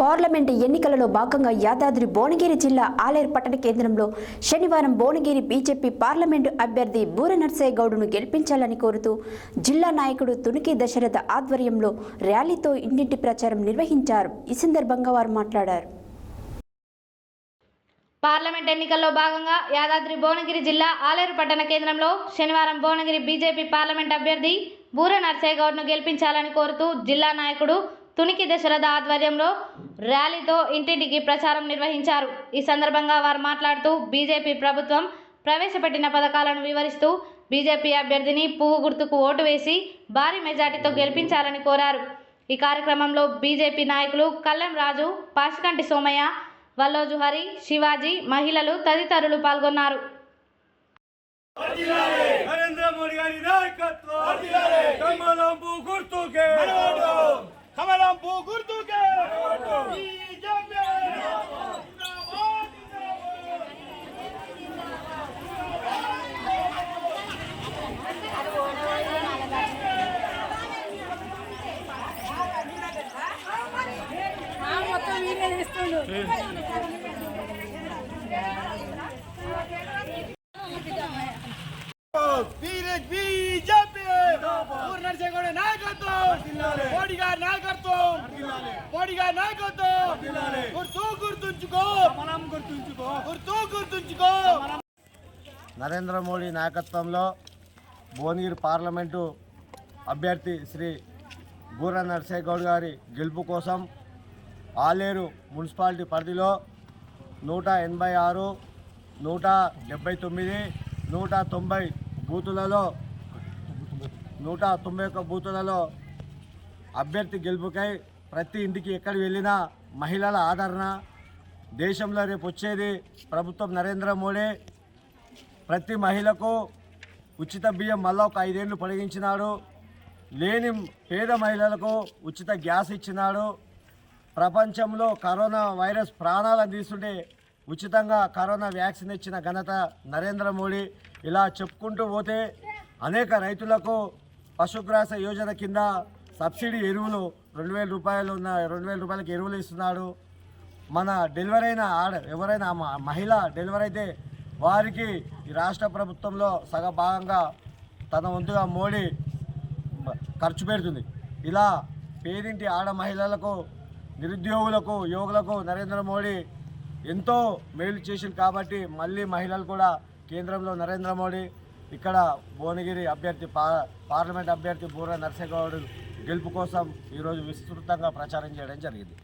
Parliament ఎన్నికలలో భాగంగా యాదాద్రి భువనగిరి జిల్లా ఆలేరు పట్టణ కేంద్రంలో శనివారం భువనగిరి బీజేపీ పార్లమెంటు అభ్యర్థి బూర నర్సయ్య గౌడును గెలిపించాలని కోరుతూ జిల్లా నాయకుడు తునికి దశరథ ఆధ్వర్యంలో ర్యాలీతో ఇంటింటి ప్రచారం నిర్వహించారు. ఈ సందర్భంగా వారు మాట్లాడారు. పార్లమెంట్ ఎన్నికల్లో భాగంగా యాదాద్రి భువనగిరి జిల్లా ఆలేరు పట్టణ కేంద్రంలో శనివారం భువనగిరి బీజేపీ పార్లమెంట్ అభ్యర్థి బూర నర్సయ్య గౌడ్ను గెలిపించాలని కోరుతూ జిల్లా నాయకుడు తునికి దశరథ ఆధ్వర్యంలో ర్యాలీతో ఇంటింటికి ప్రచారం నిర్వహించారు. ఈ సందర్భంగా వారు మాట్లాడుతూ బీజేపీ ప్రభుత్వం ప్రవేశపెట్టిన పథకాలను వివరిస్తూ బీజేపీ అభ్యర్థిని పువ్వు గుర్తుకు ఓటు వేసి భారీ మెజార్టీతో గెలిపించాలని కోరారు. ఈ కార్యక్రమంలో బీజేపీ నాయకులు కల్లెం రాజు పాసికంటి సోమయ్య వల్లోజు హరి శివాజీ మహిళలు తదితరులు పాల్గొన్నారు. నరేంద్ర మోడీ గారి నాయకత్వం! బీజేపీ ఊరు నడిచేగౌడ నాయకత్వం మోడీ గారి నాయకత్వం మోడీ గారి నాయకత్వం గుర్తు గుర్తుంచుకో మనం గుర్తుంచుకో గుర్తు గుర్తుంచుకో నరేంద్ర మోడీ నాయకత్వంలో భువనగిరి పార్లమెంటు అభ్యర్థి శ్రీ బూర నర్సయ్య గౌడ్ గారి గెలుపు కోసం ఆలేరు మున్సిపాలిటీ పరిధిలో నూట ఎనభై ఆరు నూట డెబ్బై తొమ్మిది నూట తొంభై బూతులలో నూట తొంభై ఒక్క బూతులలో అభ్యర్థి గెలుపుకై ప్రతి ఇంటికి ఎక్కడ వెళ్ళినా మహిళల ఆదరణ. దేశంలో రేపు వచ్చేది ప్రభుత్వం నరేంద్ర మోడీ. ప్రతి మహిళకు ఉచిత బియ్యం మళ్ళీ ఒక ఐదేళ్ళు పొడిగించినాడు. లేని పేద మహిళలకు ఉచిత గ్యాస్ ఇచ్చినాడు. ప్రపంచంలో కరోనా వైరస్ ప్రాణాలను తీస్తుంటే ఉచితంగా కరోనా వ్యాక్సిన్ ఇచ్చిన ఘనత నరేంద్ర మోడీ. ఇలా చెప్పుకుంటూ పోతే అనేక రైతులకు పశుగ్రాస యోజన కింద సబ్సిడీ ఎరువులు రెండు వేల రూపాయలు ఉన్న రెండు వేల రూపాయలకి ఎరువులు ఇస్తున్నాడు. మన డెలివరీ అయిన ఆడ ఎవరైనా మ- మహిళ డెలివరీ అయితే వారికి ఈ రాష్ట్ర ప్రభుత్వంలో సగ భాగంగా తన వంతుగా మోడీ ఖర్చు పెడుతుంది. ఇలా పేదింటి ఆడ మహిళలకు నిరుద్యోగులకు యువకులకు నరేంద్ర మోడీ ఎంతో మేలు చేసింది కాబట్టి మళ్ళీ మహిళలు కూడా కేంద్రంలో నరేంద్ర మోడీ ఇక్కడ భువనగిరి అభ్యర్థి పా పార్లమెంట్ అభ్యర్థి బూర నరసింహగౌడ్ గెలుపు కోసం ఈరోజు విస్తృతంగా ప్రచారం చేయడం జరిగింది.